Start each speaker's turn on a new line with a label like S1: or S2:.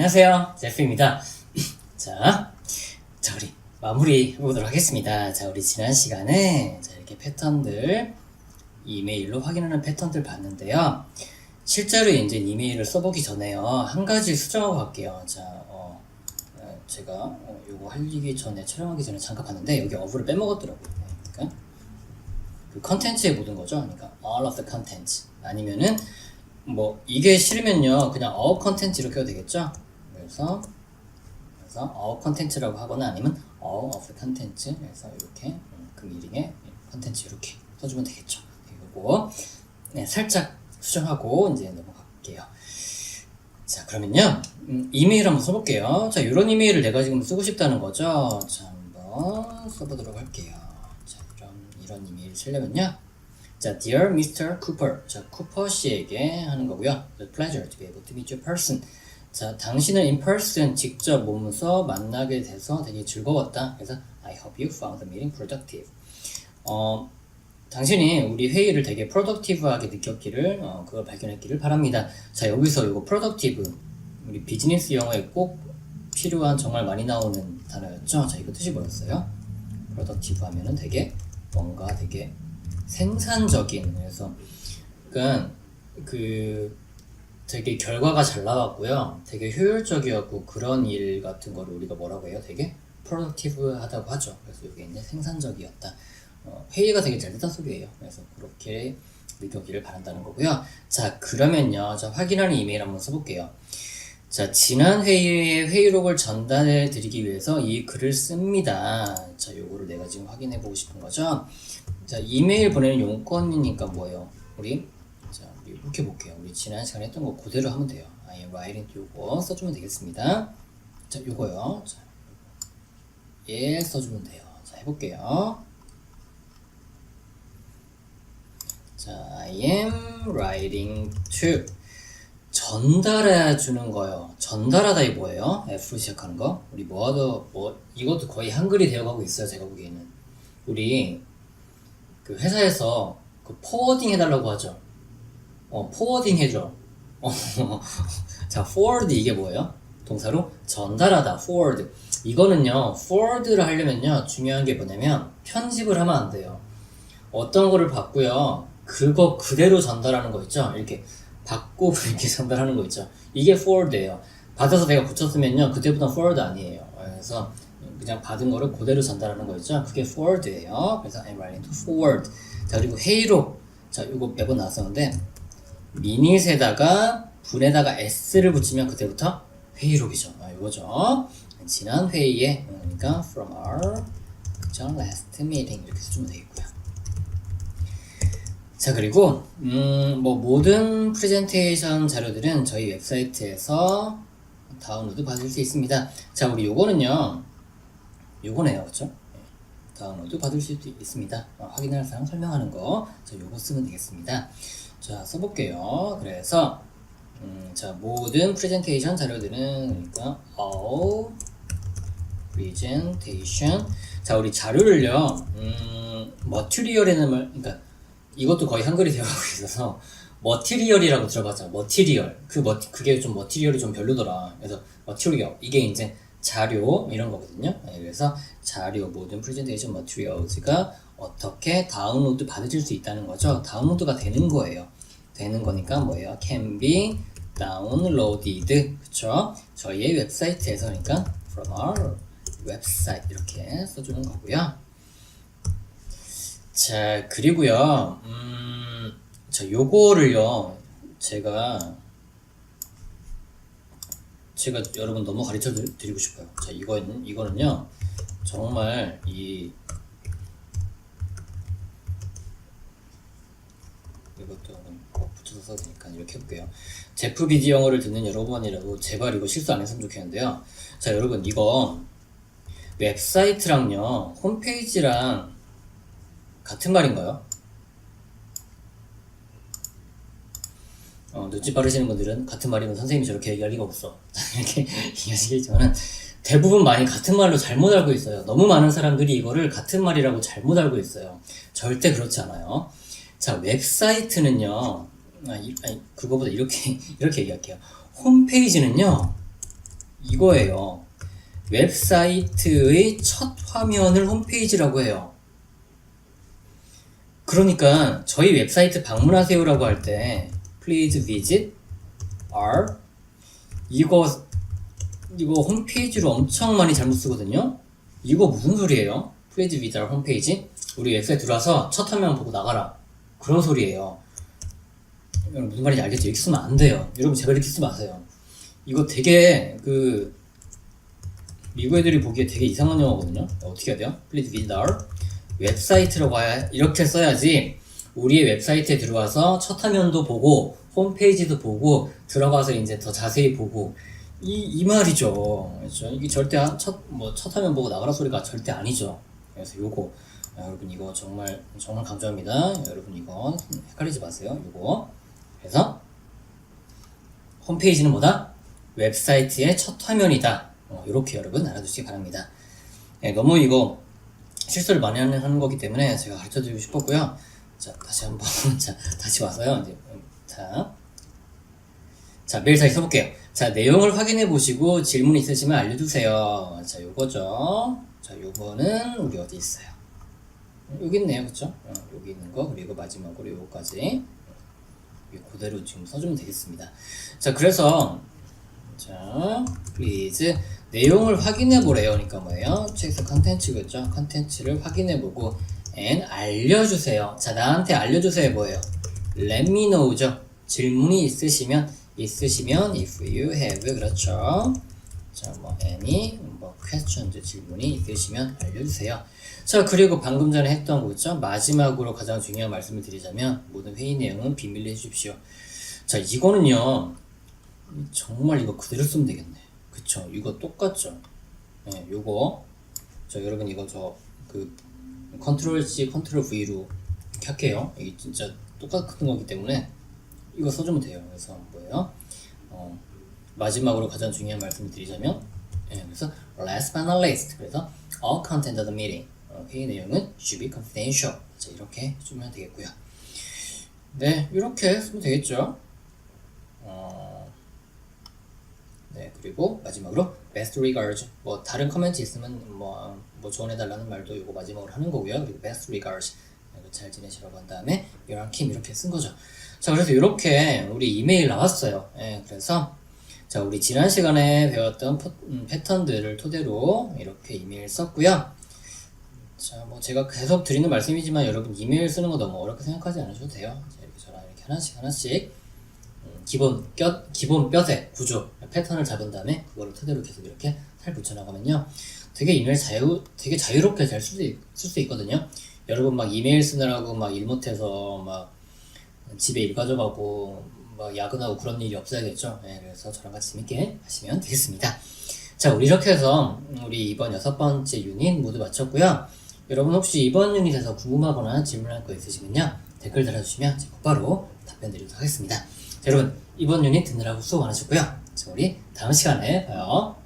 S1: 안녕하세요. 제프입니다. 자, 자, 우리 마무리 해보도록 하겠습니다. 자, 우리 지난 시간에 자, 이렇게 패턴들, 이메일로 확인하는 패턴들 봤는데요. 실제로 이제 이메일을 써보기 전에요. 한 가지 수정하고 갈게요. 자, 어, 어, 제가 어, 요거 하기 전에 촬영하기 전에 잠깐 봤는데 여기 어부를 빼먹었더라고요. 그러니까 그 컨텐츠에 묻은 거죠. 그러니까 all of the contents 아니면은 뭐 이게 싫으면요 그냥 all content 이렇게 해도 되겠죠. 그래서 그래서 all content라고 하거나 아니면 of the content 그래서 이렇게 음, 그 미링에 컨텐츠 이렇게 써주면 되겠죠. 이거 네, 살짝 수정하고 이제 넘어갈게요. 자 그러면요 음, 이메일 한번 써볼게요. 자 이런 이메일을 내가 지금 쓰고 싶다는 거죠. 자 한번 써보도록 할게요. 자 이런 이런 이메일 쓰려면요. 자, Dear Mr. Cooper. 자, 쿠퍼 씨에게 하는 거고요. The pleasure to be able to meet you person. 자, 당신을 in person 직접 몸소 만나게 돼서 되게 즐거웠다. 그래서 I hope you found the meeting productive. 어, 당신이 우리 회의를 되게 productive하게 느꼈기를, 어, 그걸 발견했기를 바랍니다. 자, 여기서 이거 productive, 우리 비즈니스 영어에 꼭 필요한 정말 많이 나오는 단어였죠. 자, 이거 뜻이 뭐였어요? productive 하면은 되게 뭔가 되게 생산적인 그래서 그러니까 그 되게 결과가 잘 나왔고요. 되게 효율적이었고 그런 일 같은 거를 우리가 뭐라고 해요? 되게 productive하다고 하죠. 그래서 이게 이제 생산적이었다. 어, 회의가 되게 잘 됐다는 소리예요. 그래서 그렇게 느꼈기를 바란다는 거고요. 자 그러면요, 자 확인하는 이메일 한번 써볼게요. 자, 지난 회의의 회의록을 전달해 드리기 위해서 이 글을 씁니다. 자, 요거를 내가 지금 확인해 보고 싶은 거죠. 자, 이메일 보내는 용건이니까 뭐예요? 우리 이렇게 볼게요. 우리 지난 시간에 했던 거 그대로 하면 돼요. Am writing 요거 써주면 되겠습니다. 자, 요거요. 자, 예, 써주면 돼요. 자, 해볼게요. 자, I am writing to 전달해 주는 거요. 전달하다 이 뭐예요? F로 시작하는 거. 우리 뭐하다 뭐 이것도 거의 한글이 되어가고 있어요. 제가 보기에는 우리 그 회사에서 그 포워딩 해달라고 하죠. 어 포워딩 해줘. 어, 자 forward 이게 뭐예요? 동사로 전달하다 forward. 이거는요 forward를 하려면요 중요한 게 뭐냐면 편집을 하면 안 돼요. 어떤 거를 받고요 그거 그대로 전달하는 거 있죠. 이렇게 받고 이렇게 전달하는 거 있죠. 이게 forward예요. 받아서 내가 붙였으면요 그때부터 forward 아니에요. 그래서 그냥 받은 거를 그대로 전달하는 거 있죠. 그게 forward예요. 그래서 I'm writing to forward. 자 그리고 회의록. 자 이거 매번 나왔었는데 미닛에다가 분에다가 s를 붙이면 그때부터 회의록이죠. 아, 이거죠. 지난 회의에 그러니까 from our 그죠? last meeting 이렇게 써주면 되겠고요. 자 그리고 음, 뭐 모든 프레젠테이션 자료들은 저희 웹사이트에서 다운로드 받을 수 있습니다. 자 우리 요거는요, 요거네요, 그렇죠? 네, 다운로드 받을 수 있습니다. 어, 확인할 사항 설명하는 거, 자 요거 쓰면 되겠습니다. 자 써볼게요. 그래서 음, 자 모든 프레젠테이션 자료들은 그러니까 all presentation 자 우리 자료를요 음, 머티리얼에는 말 그러니까 이것도 거의 한글이 되어가고 있어서 머티리얼이라고 들어봤죠 머티리얼 그 머, 그게 좀 머티리얼이 좀 별로더라 그래서 머티리얼 이게 이제 자료 이런 거거든요. 네, 그래서 자료 모든 프레젠테이션 머티리얼즈가 어떻게 다운로드 받으실 수 있다는 거죠. 다운로드가 되는 거예요. 되는 거니까 뭐예요? Can be downloaded. 그쵸? 저희의 웹사이트에서 그러니까 from our website 이렇게 써주는 거고요. 자 그리고요 음, 자 요거를요 제가 제가 여러분 너무 가르쳐 드- 드리고 싶어요. 자 이거는 이거는요 정말 이 이것도 꼭 붙여서 써도 되니까 이렇게 해볼게요. 제프 비디 영어를 듣는 여러분이라도 제발 이거 실수 안 했으면 좋겠는데요. 자 여러분 이거 웹사이트랑요 홈페이지랑 같은 말인가요? 어, 눈치 빠르시는 분들은 같은 말이면 선생님이 저렇게 얘기할 리가 없어. 이렇게 얘기하시겠지만은 대부분 많이 같은 말로 잘못 알고 있어요. 너무 많은 사람들이 이거를 같은 말이라고 잘못 알고 있어요. 절대 그렇지 않아요. 자, 웹사이트는요, 아, 이, 아니, 그거보다 이렇게, 이렇게 얘기할게요. 홈페이지는요, 이거예요. 웹사이트의 첫 화면을 홈페이지라고 해요. 그러니까 저희 웹사이트 방문하세요라고 할 때 please visit our 이거 이거 홈페이지로 엄청 많이 잘못 쓰거든요. 이거 무슨 소리예요? please visit our 홈페이지 우리 웹사이트 들어와서 첫 화면 보고 나가라 그런 소리예요. 여러분 무슨 말인지 알겠죠? 이렇게 쓰면 안 돼요. 여러분 제발 이렇게 쓰지 마세요. 이거 되게 그 미국 애들이 보기에 되게 이상한 영어거든요. 어떻게 해야 돼요? Please visit our 웹사이트라고 해야 이렇게 써야지 우리의 웹사이트에 들어와서 첫 화면도 보고 홈페이지도 보고 들어가서 이제 더 자세히 보고 이, 이 말이죠. 그렇죠? 이게 절대 한- 첫, 뭐, 첫 화면 보고 나가라 소리가 절대 아니죠. 그래서 요거, 아, 여러분 이거 정말, 정말 강조합니다. 여러분 이거 헷갈리지 마세요. 요거. 그래서 홈페이지는 뭐다? 웹사이트의 첫 화면이다. 어, 이렇게 여러분 알아두시기 바랍니다. 예, 너무 이거 실수를 많이 하는, 거기 때문에 제가 가르쳐 드리고 싶었고요. 자, 다시 한번, 자, 다시 와서요. 이제, 음, 자. 자, 메일 다시 써볼게요. 자, 내용을 확인해 보시고 질문 있으시면 알려주세요. 자, 요거죠. 자, 요거는 우리 어디 있어요? 여기 있네요. 그쵸? 어, 여기 있는 거, 그리고 마지막으로 요거까지. 이 그대로 지금 써주면 되겠습니다. 자, 그래서 자, please 내용을 확인해 보래요. 그러니까 뭐예요? 책에서 컨텐츠겠죠? 컨텐츠를 확인해 보고 and 알려주세요. 자, 나한테 알려주세요. 뭐예요? Let me know죠. 질문이 있으시면 있으시면 if you have 그렇죠. 자, 뭐 any 뭐 questions 질문이 있으시면 알려주세요. 자, 그리고 방금 전에 했던 거 있죠? 마지막으로 가장 중요한 말씀을 드리자면 모든 회의 내용은 비밀로 해주십시오. 자, 이거는요. 정말 이거 그대로 쓰면 되겠네. 그쵸? 이거 똑같죠? 네, 요거. 저 여러분 이거 저 그 컨트롤 C, 컨트롤 V로 할게요. 이게 진짜 똑같은 거기 때문에 이거 써주면 돼요. 그래서 뭐예요? 어, 마지막으로 가장 중요한 말씀을 드리자면, 예, 그래서 last but not least. 그래서 all content of the meeting. 어, 내용은 should be confidential. 자, 이렇게 해주면 되겠고요. 네, 이렇게 쓰면 되겠죠. 어, 네, 그리고 마지막으로 best regards. 뭐 다른 커멘트 있으면 뭐, 뭐 조언해달라는 말도 이거 마지막으로 하는 거고요. 그리고 best regards. 잘 지내시라고 한 다음에 이랑 킴 이렇게 쓴 거죠. 자, 그래서 이렇게 우리 이메일 나왔어요. 예, 그래서 자, 우리 지난 시간에 배웠던 포- 음, 패턴들을 토대로 이렇게 이메일 썼고요. 자, 뭐 제가 계속 드리는 말씀이지만 여러분 이메일 쓰는 거 너무 어렵게 생각하지 않으셔도 돼요. 자, 이렇게 저랑 이렇게 하나씩 하나씩 음, 기본 뼈 기본 뼈대 구조 패턴을 잡은 다음에 그거를 토대로 계속 이렇게 살 붙여 나가면요. 되게 이메일 자유 되게 자유롭게 잘 쓸 수 있거든요. 여러분 막 이메일 쓰느라고 막 일 못해서 막 집에 일 가져가고 막 야근하고 그런 일이 없어야겠죠. 네, 그래서 저랑 같이 재밌게 하시면 되겠습니다. 자, 우리 이렇게 해서 우리 이번 여섯 번째 유닛 모두 마쳤고요. 여러분 혹시 이번 유닛에서 궁금하거나 질문할 거 있으시면요 댓글 달아주시면 제가 곧바로 답변 드리도록 하겠습니다. 자, 여러분 이번 유닛 듣느라고 수고 많으셨고요. 자, 우리 다음 시간에 봐요.